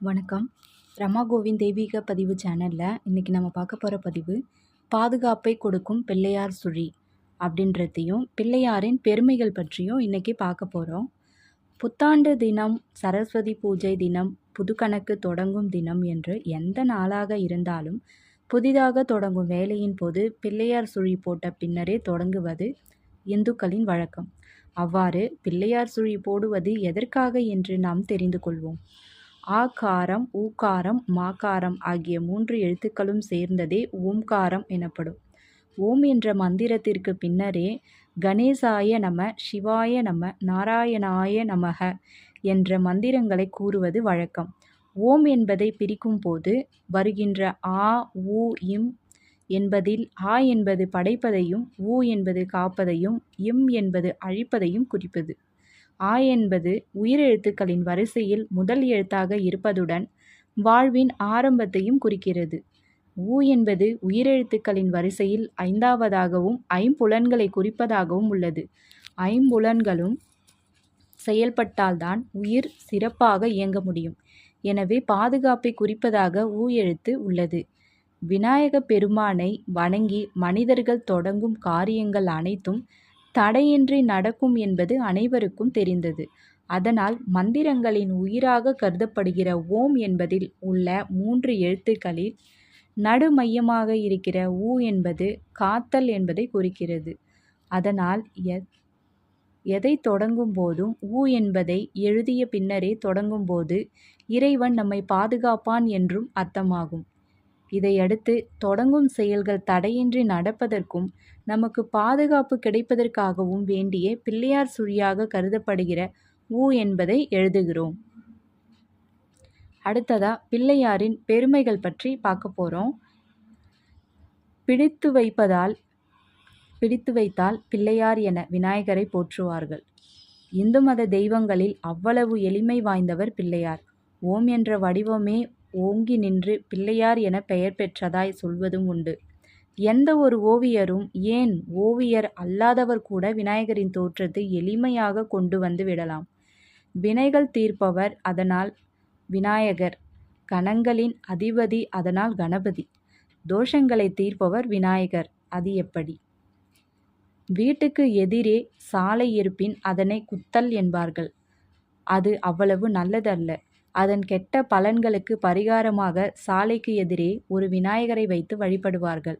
வணக்கம். ரமா கோவிந்த் தெய்வீக பதிவு சேனலில் இன்றைக்கி நம்ம பார்க்க போகிற பதிவு பாதுகாப்பை கொடுக்கும் பிள்ளையார் சுழி அப்படின்றதையும் பிள்ளையாரின் பெருமைகள் பற்றியும் இன்றைக்கி பார்க்க போகிறோம் புத்தாண்டு தினம் சரஸ்வதி பூஜை தினம் புதுக்கணக்கு தொடங்கும் தினம் என்று எந்த நாளாக இருந்தாலும் புதிதாக தொடங்கும் வேலையின் போது பிள்ளையார் சுழி போட்ட பின்னரே தொடங்குவது இந்துக்களின் வழக்கம். அவ்வாறு பிள்ளையார் சுழி போடுவது எதற்காக என்று நாம் தெரிந்து கொள்வோம். ஆகாரம் ஊகாரம் மாகாரம் ஆகிய மூன்று எழுத்துக்களும் சேர்ந்ததே ஓம்காரம் எனப்படும். ஓம் என்ற மந்திரத்திற்கு பின்னரே கணேசாய நம சிவாய நம நாராயணாய நமக என்ற மந்திரங்களை கூறுவது வழக்கம். ஓம் என்பதை பிரிக்கும் போது வருகின்ற ஆ ஊ இம் என்பதில் ஆ என்பது படைப்பதையும் ஊ என்பது காப்பதையும் இம் என்பது அழிப்பதையும் குறிப்பது. ஆ என்பது உயிரெழுத்துக்களின் வரிசையில் முதல் எழுத்தாக இருப்பதுடன் வாழ்வின் ஆரம்பத்தையும் குறிக்கிறது. ஊ என்பது உயிரெழுத்துக்களின் வரிசையில் ஐந்தாவதாகவும் ஐம்புலன்களை குறிப்பதாகவும் உள்ளது. ஐம்புலன்களும் செயல்பட்டால்தான் உயிர் சிறப்பாக இயங்க முடியும். எனவே பாதுகாப்பை குறிப்பதாக ஊ எழுத்து உள்ளது. விநாயக பெருமானை வணங்கி மனிதர்கள் தொடங்கும் காரியங்கள் அனைத்தும் தடையின்றி நடக்கும் என்பது அனைவருக்கும் தெரிந்தது. அதனால் மந்திரங்களின் உயிராக கருதப்படுகிற ஓம் என்பதில் உள்ள மூன்று எழுத்துக்களில் நடுமையமாக இருக்கிற ஊ என்பது காத்தல் என்பதை குறிக்கிறது. அதனால் எதை தொடங்கும் போதும் ஊ என்பதை எழுதிய பின்னரே தொடங்கும் போது இறைவன் நம்மை பாதுகாப்பான் என்றும் அர்த்தமாகும். இதையடுத்து தொடங்கும் செயல்கள் தடையின்றி நடப்பதற்கும் நமக்கு பாதுகாப்பு கிடைப்பதற்காகவும் வேண்டிய பிள்ளையார் சுழியாக கருதப்படுகிற ஊ என்பதை எழுதுகிறோம். அடுத்ததா பிள்ளையாரின் பெருமைகள் பற்றி பார்க்க போகிறோம் பிடித்து வைப்பதால் பிடித்து வைத்தால் பிள்ளையார் என விநாயகரை போற்றுவார்கள். இந்து மத தெய்வங்களில் அவ்வளவு எளிமை வாய்ந்தவர் பிள்ளையார். ஓம் என்ற வடிவமே ஓங்கி நின்று பிள்ளையார் என பெயர் பெற்றதாய் சொல்வதும் உண்டு. எந்த ஒரு ஓவியரும் ஏன் ஓவியர் அல்லாதவர் கூட விநாயகரின் தோற்றத்தை எளிமையாக கொண்டு வந்து விடலாம்? வினைகள் தீர்ப்பவர் அதனால் விநாயகர் கணங்களின் அதிபதி அதனால் கணபதி தோஷங்களை தீர்ப்பவர் விநாயகர். அது எப்படி? வீட்டுக்கு எதிரே சாலை இருப்பின் அதனை குத்தல் என்பார்கள். அது அவ்வளவு நல்லதல்ல. அதன் கெட்ட பலன்களுக்கு பரிகாரமாக சாலைக்கு எதிரே ஒரு விநாயகரை வைத்து வழிபடுவார்கள்.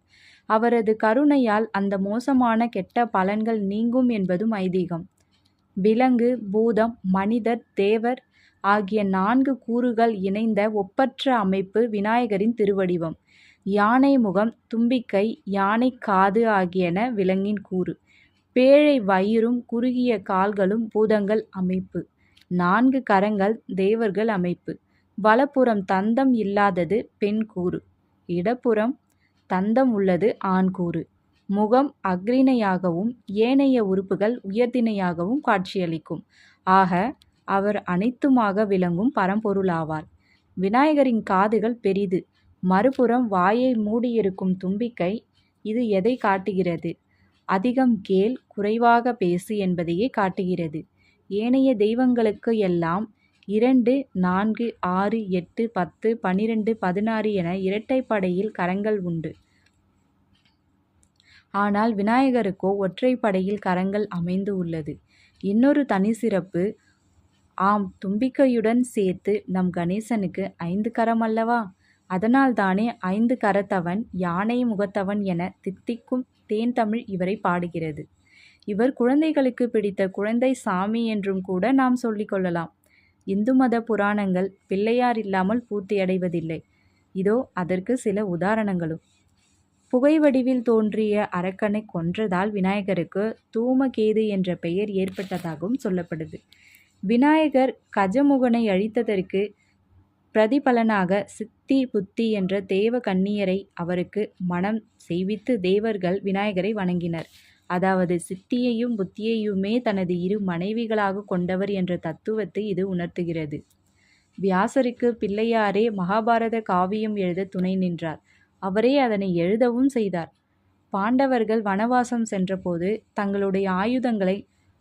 அவரது கருணையால் அந்த மோசமான கெட்ட பலன்கள் நீங்கும் என்பதும் ஐதீகம். விலங்கு பூதம் மனிதர் தேவர் ஆகிய நான்கு கூறுகள் இணைந்த ஒப்பற்ற அமைப்பு விநாயகரின் திருவடிவம். யானை முகம் தும்பிக்கை யானை காது ஆகியன விலங்கின் கூறு. பேழை வயிறும் குறுகிய கால்களும் பூதங்கள் அமைப்பு. நான்கு கரங்கள் தேவர்கள் அமைப்பு. வலப்புறம் தந்தம் இல்லாதது பெண் கூறு. இடப்புறம் தந்தம் உள்ளது ஆண் கூறு. முகம் அக்ரிணையாகவும் ஏனைய உறுப்புகள் உயர்திணையாகவும் காட்சியளிக்கும். ஆக அவர் அனைத்துமாக விளங்கும் பரம்பொருளாவார். விநாயகரின் காதுகள் பெரிது. மறுபுறம் வாயை மூடியிருக்கும் தும்பிக்கை இது எதை காட்டுகிறது? அதிகம் கேள் குறைவாக பேசு என்பதையே காட்டுகிறது. ஏனைய தெய்வங்களுக்கு எல்லாம் இரண்டு நான்கு ஆறு எட்டு பத்து பனிரெண்டு பதினாறு என இரட்டைப்படையில் கரங்கள் உண்டு. ஆனால் விநாயகருக்கோ ஒற்றைப்படையில் கரங்கள் அமைந்து உள்ளது. இன்னொரு தனி சிறப்பு ஆம் தும்பிக்கையுடன் சேர்த்து நம் கணேசனுக்கு ஐந்து கரம் அல்லவா? அதனால்தானே ஐந்து கரத்தவன் யானை முகத்தவன் என தித்திக்கும் தேன் தமிழ் இவரை பாடுகிறது. இவர் குழந்தைகளுக்கு பிடித்த குழந்தை சாமி என்றும் கூட நாம் சொல்லிக்கொள்ளலாம் இந்து மத புராணங்கள் பிள்ளையார் இல்லாமல் பூர்த்தியடைவதில்லை. இதோ அதற்கு சில உதாரணங்களும். புகை வடிவில் தோன்றிய அரக்கனை கொன்றதால் விநாயகருக்கு தூமகேது என்ற பெயர் ஏற்பட்டதாகவும் சொல்லப்படுது. விநாயகர் கஜமுகனை அழித்ததற்கு பிரதிபலனாக சித்தி புத்தி என்ற தேவ கன்னியரை அவருக்கு மனம் செய்வித்து தேவர்கள் விநாயகரை வணங்கினர். அதாவது சித்தியையும் புத்தியையுமே தனது இரு மனைவிகளாக கொண்டவர் என்ற தத்துவத்தை இது உணர்த்துகிறது. வியாசருக்கு பிள்ளையாரே மகாபாரத காவியம் எழுத துணை நின்றார். அவரே அதனை எழுதவும் செய்தார். பாண்டவர்கள் வனவாசம் சென்றபோது தங்களுடைய ஆயுதங்களை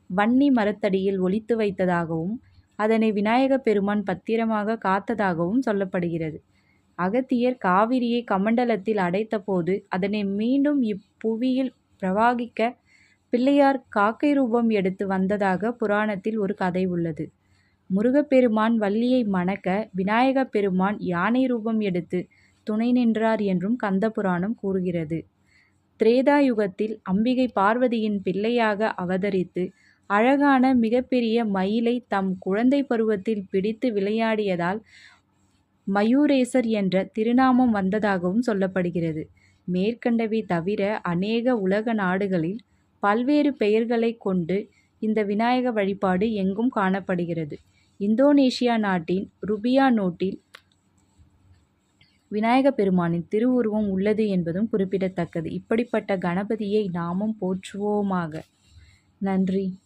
வன்னி மரத்தடியில் ஒழித்து வைத்ததாகவும் அதனை விநாயகப் பெருமான் பத்திரமாக காத்ததாகவும் சொல்லப்படுகிறது. அகத்தியர் காவிரியை கமண்டலத்தில் அடைத்தபோது அதனை மீண்டும் இப்புவியில் பிரவாகிக்க பிள்ளையார் காக்கை ரூபம் எடுத்து வந்ததாக புராணத்தில் ஒரு கதை உள்ளது. முருகப்பெருமான் வள்ளியை மணக்க விநாயகப் பெருமான் யானை ரூபம் எடுத்து துணை நின்றார் என்றும் கந்த புராணம் கூறுகிறது. திரேதா யுகத்தில் அம்பிகை பார்வதியின் பிள்ளையாக அவதரித்து அழகான மிகப்பெரிய மயிலை தம் குழந்தை பருவத்தில் பிடித்து விளையாடியதால் மயூரேசர் என்ற திருநாமம் வந்ததாகவும் சொல்லப்படுகிறது. மேற்கண்டவை தவிர அநேக உலக நாடுகளில் பல்வேறு பெயர்களை கொண்டு இந்த விநாயக வழிபாடு எங்கும் காணப்படுகிறது. இந்தோனேஷியா நாட்டின் ருபியா நோட்டில் விநாயக பெருமானின் திருவுருவம் உள்ளது என்பதும் குறிப்பிடத்தக்கது. இப்படிப்பட்ட கணபதியை நாமும் போற்றுவோமாக. நன்றி.